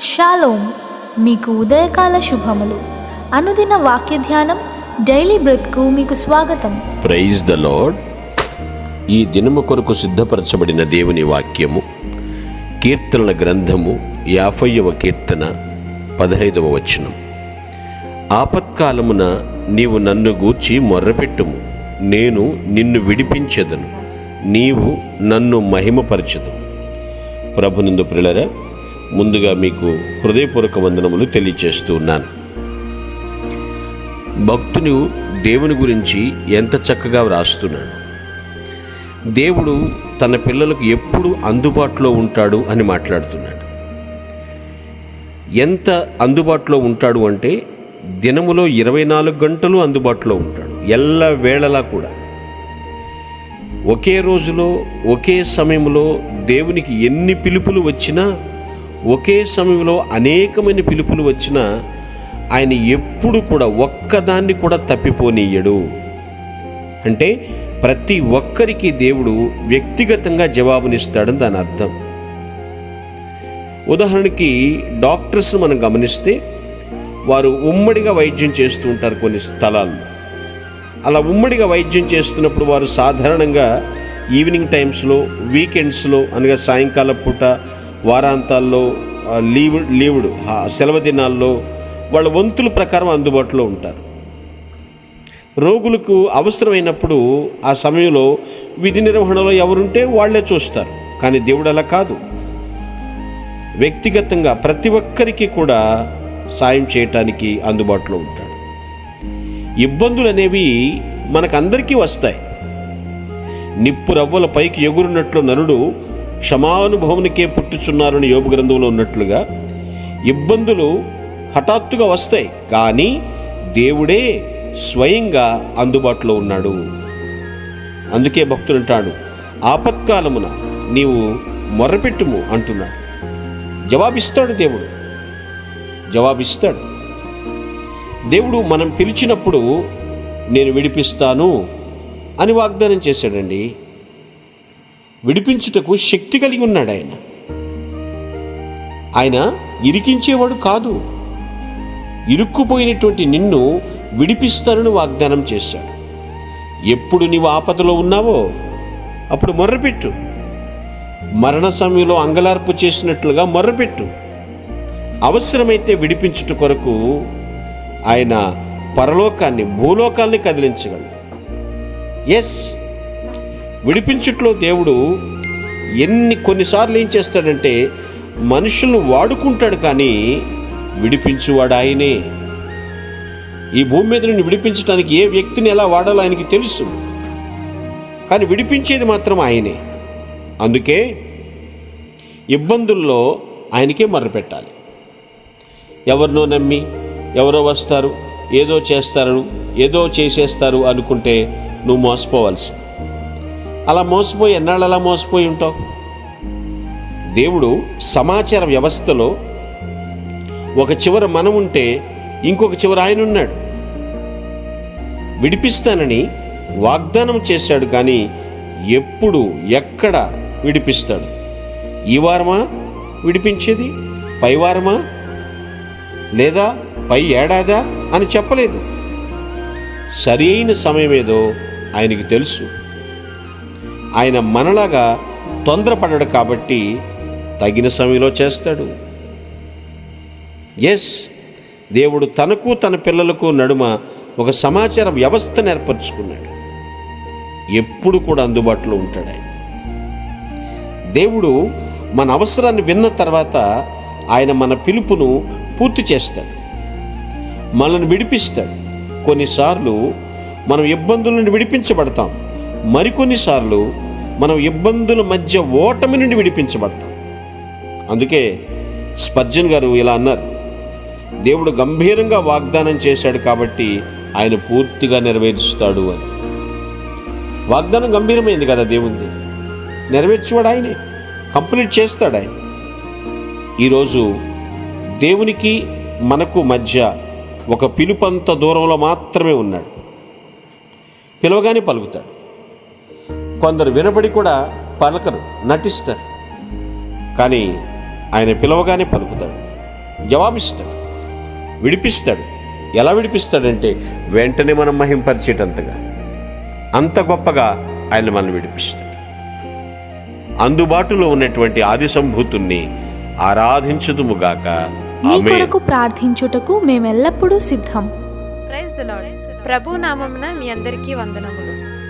Shalom మీకు ఉదయకాల శుభములు. అనుదిన వాక్య ధ్యానం డైలీ బ్రెత్కు మీకు స్వాగతం. Praise the lord. ఈ దినము కొరకు సిద్ధపరచబడిన దేవుని వాక్యము కీర్తనల గ్రంథము యాభైవ కీర్తన పదహైదవ వచనం. ఆపత్కాలమున నీవు నన్ను గూర్చి మొర్రపెట్టుము. నేను నిన్ను విడిపించెదను. నీవు నన్ను మహిమపరచదు ప్రభునందు ప్రిలరా ముందుగా మీకు హృదయపూర్వక వందనములు తెలియచేస్తూ ఉన్నాను. భక్తులు దేవుని గురించి ఎంత చక్కగా వ్రాస్తున్నాడు. దేవుడు తన పిల్లలకు ఎప్పుడు అందుబాటులో ఉంటాడు అని మాట్లాడుతున్నాడు. ఎంత అందుబాటులో ఉంటాడు అంటే దినములో ఇరవై నాలుగు గంటలు అందుబాటులో ఉంటాడు ఎల్ల వేళలా కూడా. ఒకే రోజులో ఒకే సమయంలో దేవునికి ఎన్ని పిలుపులు వచ్చినా ఒకే సమయంలో అనేకమైన పిలుపులు వచ్చినా ఆయన ఎప్పుడు కూడా ఒక్కదాన్ని కూడా తప్పిపోనీయడు. అంటే ప్రతి ఒక్కరికి దేవుడు వ్యక్తిగతంగా జవాబునిస్తాడని దాని అర్థం. ఉదాహరణకి డాక్టర్స్ మనం గమనిస్తే వారు ఉమ్మడిగా వైద్యం చేస్తూ ఉంటారు కొన్ని స్థలాల్లో. అలా ఉమ్మడిగా వైద్యం చేస్తున్నప్పుడు వారు సాధారణంగా ఈవినింగ్ టైమ్స్లో వీకెండ్స్లో అనగా సాయంకాల పూట వారాంతాల్లో లీవ్ లీవుడు సెలవు దినాల్లో వాళ్ళ వంతుల ప్రకారం అందుబాటులో ఉంటారు. రోగులకు అవసరమైనప్పుడు ఆ సమయంలో విధి నిర్వహణలో ఎవరుంటే వాళ్ళే చూస్తారు. కానీ దేవుడు అలా కాదు. వ్యక్తిగతంగా ప్రతి ఒక్కరికి కూడా సాయం చేయటానికి అందుబాటులో ఉంటాడు. ఇబ్బందులు అనేవి మనకందరికీ వస్తాయి. నిప్పు రవ్వల పైకి ఎగురున్నట్లు నరుడు క్షమానుభవనికే పుట్టుచున్నారని యోగ గ్రంథంలో ఉన్నట్లుగా ఇబ్బందులు హఠాత్తుగా వస్తాయి కానీ దేవుడే స్వయంగా అందుబాటులో ఉన్నాడు. అందుకే భక్తుడు అంటాడు ఆపత్కాలమున నీవు మొర్రపెట్టుము అంటున్నాడు. జవాబిస్తాడు దేవుడు. జవాబిస్తాడు. దేవుడు మనం పిలిచినప్పుడు నేను విడిపిస్తాను అని వాగ్దానం చేశాడండి. విడిపించుటకు శక్తి కలిగి ఉన్నాడు ఆయన. ఆయన ఇరికించేవాడు కాదు. ఇరుక్కుపోయినటువంటి నిన్ను విడిపిస్తానని వాగ్దానం చేశాడు. ఎప్పుడు నీవు ఆపదలో ఉన్నావో అప్పుడు మొర్రపెట్టు. మరణ సమయంలో అంగలార్పు చేసినట్లుగా మొర్రపెట్టు. అవసరమైతే విడిపించుట కొరకు ఆయన పరలోకాన్ని భూలోకాన్ని కదిలించగలడు. ఎస్ విడిపించుట్లో దేవుడు ఎన్ని కొన్నిసార్లు ఏం చేస్తాడంటే మనుషులను వాడుకుంటాడు కానీ విడిపించువాడు ఆయనే. ఈ భూమి మీద నుండి విడిపించడానికి ఏ వ్యక్తిని ఎలా వాడాలో ఆయనకి తెలుసు. కానీ విడిపించేది మాత్రం ఆయనే. అందుకే ఇబ్బందుల్లో ఆయనకే మర్రపెట్టాలి ఎవరినో నమ్మి ఎవరో వస్తారు ఏదో చేస్తారు ఏదో చేసేస్తారు అనుకుంటే నువ్వు మోసపోవాల్సి అలా మోసపోయి ఎన్నాళ్ళు అలా మోసపోయి ఉంటావు? దేవుడు సమాచార వ్యవస్థలో ఒక చివర మనం ఉంటే ఇంకొక చివర ఆయన ఉన్నాడు. విడిపిస్తానని వాగ్దానం చేశాడు కానీ ఎప్పుడు ఎక్కడ విడిపిస్తాడు? ఈ వారమా విడిపించేది? పై వారమా? లేదా పై ఏడాదా? అని చెప్పలేదు. సరి అయిన సమయం ఏదో ఆయనకి తెలుసు. ఆయన మనలాగా తొందరపడడు కాబట్టి తగిన సమయంలో చేస్తాడు. ఎస్ దేవుడు తనకు తన పిల్లలకు నడుమ ఒక సమాచార వ్యవస్థను ఏర్పరచుకున్నాడు. ఎప్పుడు కూడా అందుబాటులో ఉంటాడు ఆయన. దేవుడు మన అవసరాన్ని విన్న తర్వాత ఆయన మన పిలుపును పూర్తి చేస్తాడు. మనల్ని విడిపిస్తాడు. కొన్నిసార్లు మనం ఇబ్బందుల నుండి విడిపించబడతాం. మరికొన్నిసార్లు మనం ఇబ్బందుల మధ్య ఓటమి నుండి విడిపించబడతాం. అందుకే స్పర్జన్ గారు ఇలా అన్నారు. దేవుడు గంభీరంగా వాగ్దానం చేశాడు కాబట్టి ఆయన పూర్తిగా నెరవేరుస్తాడు అని. వాగ్దానం గంభీరమైంది కదా దేవుంది నెరవేర్చువాడు ఆయనే. కంప్లీట్ చేస్తాడు ఆయన. ఈరోజు దేవునికి మనకు మధ్య ఒక పిలుపంత దూరంలో మాత్రమే ఉన్నాడు. పిలవగానే పలుకుతాడు. కొందరు వినబడి కూడా పలకరు నటిస్తారు. కానీ ఆయన పిలవగానే పలుకుతాడు జవాబిస్తాడు విడిపిస్తాడు. ఎలా విడిపిస్తాడంటే వెంటనే మనం మహింపరిచేటంతగా అంత గొప్పగా ఆయన మనం విడిపిస్తాడు. అందుబాటులో ఉన్నటువంటి ఆది సంభూతుణ్ణి ఆరాధించుదుముగాక. మీ. కొరకు ప్రార్థించుటకు మేమెల్లప్పుడూ సిద్ధం. Praise the lord. ప్రభు నామమున మీ అందరికీ వందనములు.